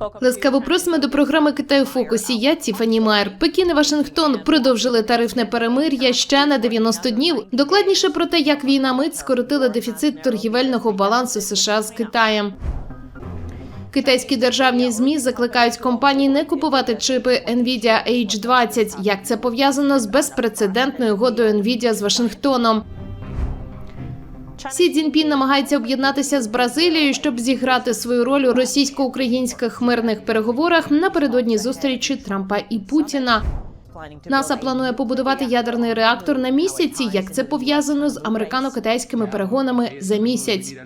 Ласкаво просимо до програми Китай у фокусі. Я Тіфані Майер. Пекін і Вашингтон продовжили тарифне перемир'я ще на 90 днів. Докладніше про те, як війна мит скоротила дефіцит торгівельного балансу США з Китаєм. Китайські державні змі закликають компанії не купувати чипи Nvidia H20. Як це пов'язано з безпрецедентною угодою Nvidia з Вашингтоном? Сі Цзіньпін намагається об'єднатися з Бразилією, щоб зіграти свою роль у російсько-українських мирних переговорах напередодні зустрічі Трампа і Путіна. НАСА планує побудувати ядерний реактор на місяці. Як це пов'язано з американо-китайськими перегонами за місяць?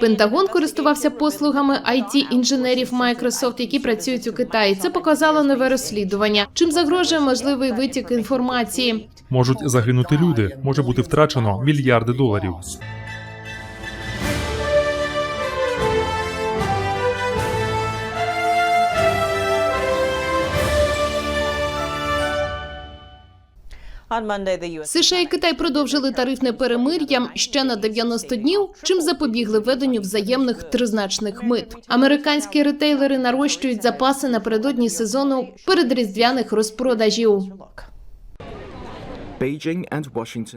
Пентагон користувався послугами it інженерів Microsoft, які працюють у Китаї. Це показало нове розслідування. Чим загрожує можливий витік інформації? Можуть загинути люди, може бути втрачено мільярди доларів. США і Китай продовжили тарифне перемир'я ще на 90 днів, чим запобігли введенню взаємних тризначних мит. Американські ретейлери нарощують запаси напередодні сезону передріздвяних розпродажів.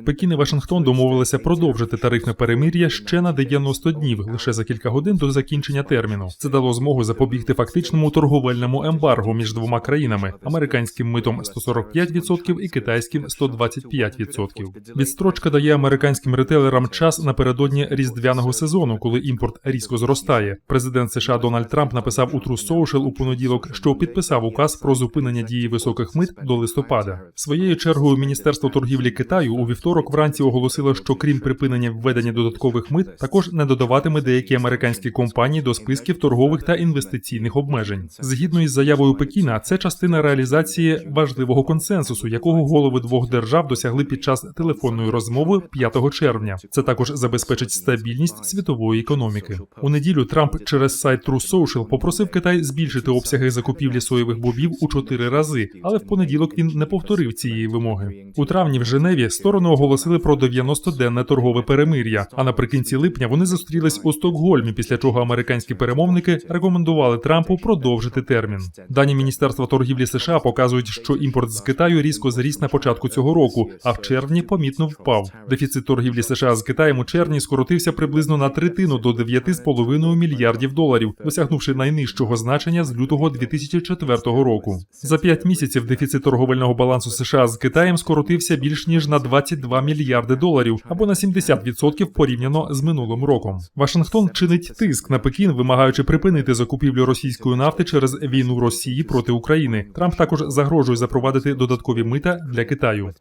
Пекін і Вашингтон домовилися продовжити тарифне перемир'я ще на 90 днів, лише за кілька годин до закінчення терміну. Це дало змогу запобігти фактичному торговельному ембарго між двома країнами: американським митом 145% і китайським 125%. Відстрочка дає американським ретейлерам час напередодні різдвяного сезону, коли імпорт різко зростає. Президент США Дональд Трамп написав у True Social у понеділок, що підписав указ про зупинення дії високих мит до листопада. Своєю чергою міністерство торгівлі Китаю у вівторок вранці оголосило, що крім припинення введення додаткових мит, також не додаватиме деякі американські компанії до списків торгових та інвестиційних обмежень. Згідно із заявою Пекіна, це частина реалізації важливого консенсусу, якого голови двох держав досягли під час телефонної розмови 5 червня. Це також забезпечить стабільність світової економіки. У неділю Трамп через сайт True Social попросив Китай збільшити обсяги закупівлі соєвих бобів у чотири рази, але в понеділок він не повторив цієї вимоги. У травні в Женеві сторони оголосили про 90-денне торгове перемир'я. А наприкінці липня вони зустрілись у Стокгольмі, після чого американські перемовники рекомендували Трампу продовжити термін. Дані Міністерства торгівлі США показують, що імпорт з Китаю різко зріс на початку цього року, а в червні помітно впав. Дефіцит торгівлі США з Китаєм у червні скоротився приблизно на третину до 9,5 мільярдів доларів, досягнувши найнижчого значення з лютого 2004 року. За п'ять місяців дефіцит торговельного балансу США з Китаєм скоротився більш ніж на 22 мільярди доларів або на 70% порівняно з минулим роком. Вашингтон чинить тиск на Пекін, вимагаючи припинити закупівлю російської нафти через війну Росії проти України. Трамп також загрожує запровадити додаткові мита для Китаю.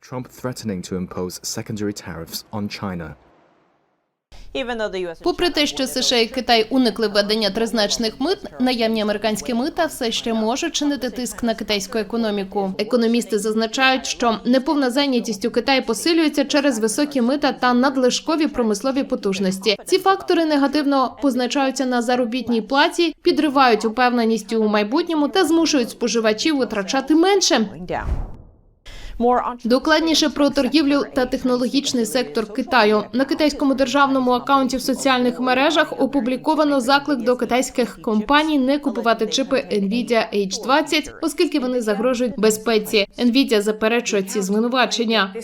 Попри те, що США і Китай уникли введення тризначних мит, наявні американські мита все ще можуть чинити тиск на китайську економіку. Економісти зазначають, що неповна зайнятість у Китаї посилюється через високі мита та надлишкові промислові потужності. Ці фактори негативно позначаються на заробітній платі, підривають упевненість у майбутньому та змушують споживачів витрачати менше. Докладніше про торгівлю та технологічний сектор Китаю на китайському державному акаунті в соціальних мережах опубліковано заклик до китайських компаній не купувати чипи Nvidia H20, оскільки вони загрожують безпеці. Nvidia заперечує ці звинувачення.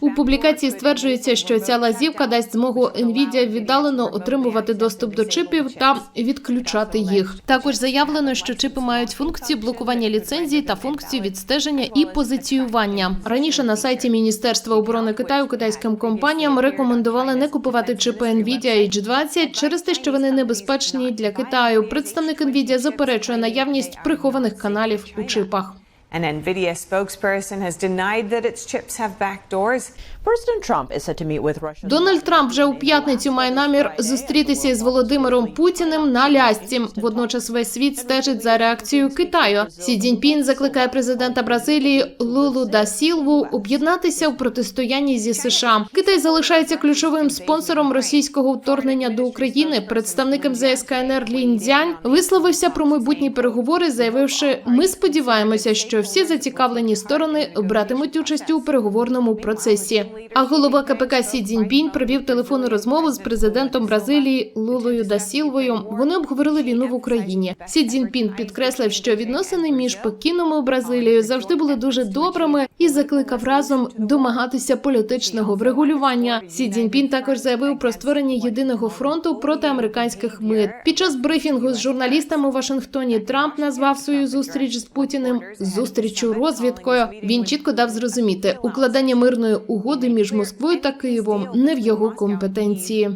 У публікації стверджується, що ця лазівка дасть змогу Nvidia віддалено отримувати доступ до чипів та відключати їх. Також заявлено, що чипи мають функцію блокування ліцензій та функцію відстеження і позиціювання. Раніше на сайті Міністерства оборони Китаю китайським компаніям рекомендували не купувати чипи Nvidia H20 через те, що вони небезпечні для Китаю. Представник Nvidia заперечує наявність прихованих каналів у чипах. An NVIDIA spokesperson has denied that its chips have backdoors. President Trump is set to meet with Russian. Дональд Трамп вже у п'ятницю має намір зустрітися із Володимиром Путіним на лясці. Водночас весь світ стежить за реакцією Китаю. Сі Цзіньпін закликає президента Бразилії Лулу да Сілву об'єднатися у протистоянні зі США. Китай залишається ключовим спонсором російського вторгнення до України. Представник МЗС КНР Лінь Цзянь висловився про майбутні переговори, заявивши: ми сподіваємося, що що всі зацікавлені сторони братимуть участь у переговорному процесі. А голова КПК Сі Цзіньпінь провів телефонну розмову з президентом Бразилії Лулою да Сілвою. Вони обговорили війну в Україні. Сі Цзіньпін підкреслив, що відносини між Пекіном і Бразилією завжди були дуже добрими і закликав разом домагатися політичного врегулювання. Сі Цзіньпін також заявив про створення єдиного фронту проти американських мит. Під час брифінгу з журналістами у Вашингтоні Трамп назвав свою зустріч з Путіним зустрічю розвідкою. Він чітко дав зрозуміти, укладання мирної угоди між Москвою та Києвом не в його компетенції.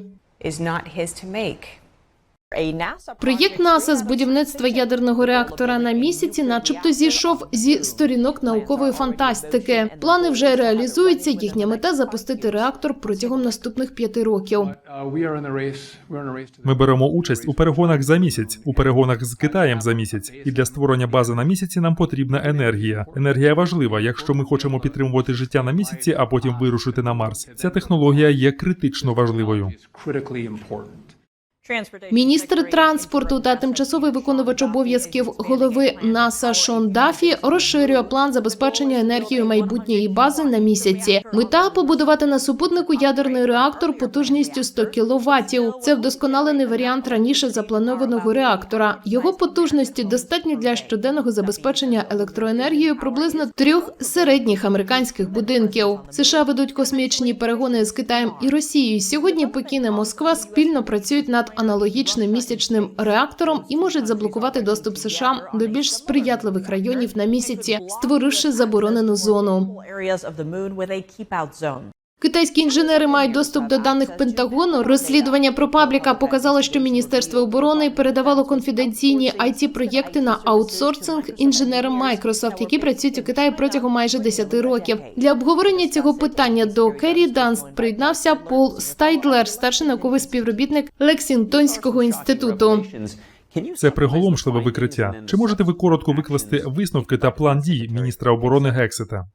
Проєкт НАСА з будівництва ядерного реактора на місяці, начебто, зійшов зі сторінок наукової фантастики. Плани вже реалізуються. Їхня мета запустити реактор протягом наступних п'яти років. Ми беремо участь у перегонах за місяць, у перегонах з Китаєм за місяць. І для створення бази на місяці нам потрібна енергія. Енергія важлива, якщо ми хочемо підтримувати життя на місяці, а потім вирушити на Марс. Ця технологія є критично важливою. Міністр транспорту та тимчасовий виконувач обов'язків голови НАСА Шон Дафі розширює план забезпечення енергією майбутньої бази на місяці. Мета побудувати на супутнику ядерний реактор потужністю 100 кіловатів. Це вдосконалений варіант раніше запланованого реактора. Його потужності достатні для щоденного забезпечення електроенергією приблизно трьох середніх американських будинків. США ведуть космічні перегони з Китаєм і Росією. Сьогодні Пекін і Москва спільно працюють над аналогічним місячним реактором і можуть заблокувати доступ США до більш сприятливих районів на місяці, створивши заборонену зону. Китайські інженери мають доступ до даних Пентагону. Розслідування про пабліка показало, що Міністерство оборони передавало конфіденційні it проєкти на аутсорсинг інженерам Microsoft, які працюють у Китаї протягом майже 10 років. Для обговорення цього питання до Керрі Данст приєднався Пол Стайдлер, старший науковий співробітник Лексінгтонського інституту. Це приголомшливе викриття. Чи можете ви коротко викласти висновки та план дій міністра оборони Гексета?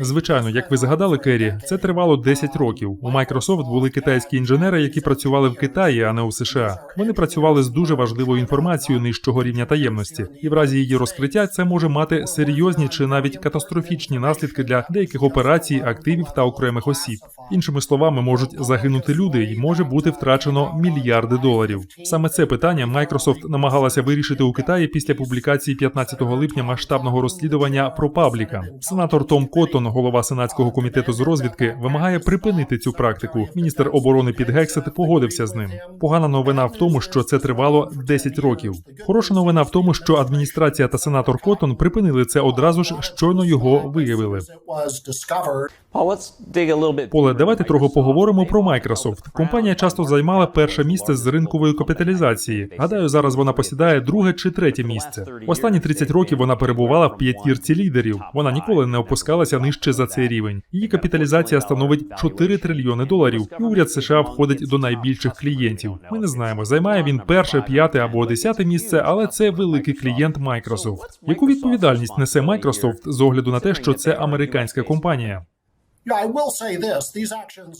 Звичайно, як ви згадали, Керрі, це тривало 10 років. У Microsoft були китайські інженери, які працювали в Китаї, а не у США. Вони працювали з дуже важливою інформацією нижчого рівня таємності, і в разі її розкриття це може мати серйозні чи навіть катастрофічні наслідки для деяких операцій, активів та окремих осіб. Іншими словами, можуть загинути люди, і може бути втрачено мільярди доларів. Саме це питання Microsoft намагалася вирішити у Китаї після публікації 15 липня масштабного розслідування про пабліка. Сенатор Том Коттон, голова сенатського комітету з розвідки, вимагає припинити цю практику. Міністр оборони Піт Гексет погодився з ним. Погана новина в тому, що це тривало 10 років. Хороша новина в тому, що адміністрація та сенатор Коттон припинили це одразу ж, щойно його виявили. it Поле, давайте трохи поговоримо про Microsoft. Компанія часто займала перше місце з ринкової капіталізації. Гадаю, зараз вона посідає друге чи третє місце. Останні 30 років вона перебувала в п'ятірці лідерів. Вона ніколи не опускалася нижче за цей рівень. Її капіталізація становить 4 трильйони доларів. І уряд США входить до найбільших клієнтів. Ми не знаємо, займає він перше, п'яте або десяте місце, але це великий клієнт Microsoft. Яку відповідальність несе Microsoft з огляду на те, що це американська компанія?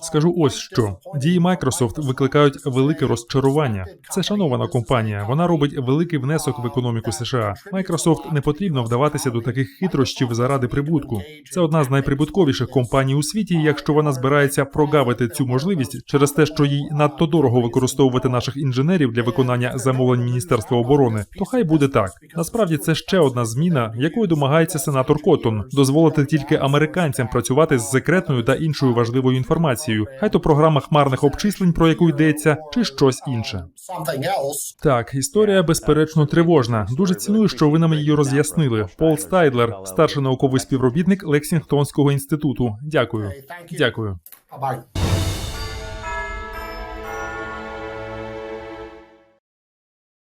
Скажу ось що дії Microsoft викликають велике розчарування. Це шанована компанія. Вона робить великий внесок в економіку США. Microsoft не потрібно вдаватися до таких хитрощів заради прибутку. Це одна з найприбутковіших компаній у світі. Якщо вона збирається прогавити цю можливість через те, що їй надто дорого використовувати наших інженерів для виконання замовлень Міністерства оборони, то хай буде так. Насправді це ще одна зміна, якої домагається сенатор Коттон – дозволити тільки американцям працювати з секретною та іншою важливою інформацією, хай то програма хмарних обчислень, про яку йдеться, чи щось інше. Так, історія безперечно тривожна. Дуже ціную, що ви нам її роз'яснили. Пол Стайдлер, старший науковий співробітник Лексінгтонського інституту. Дякую. Дякую.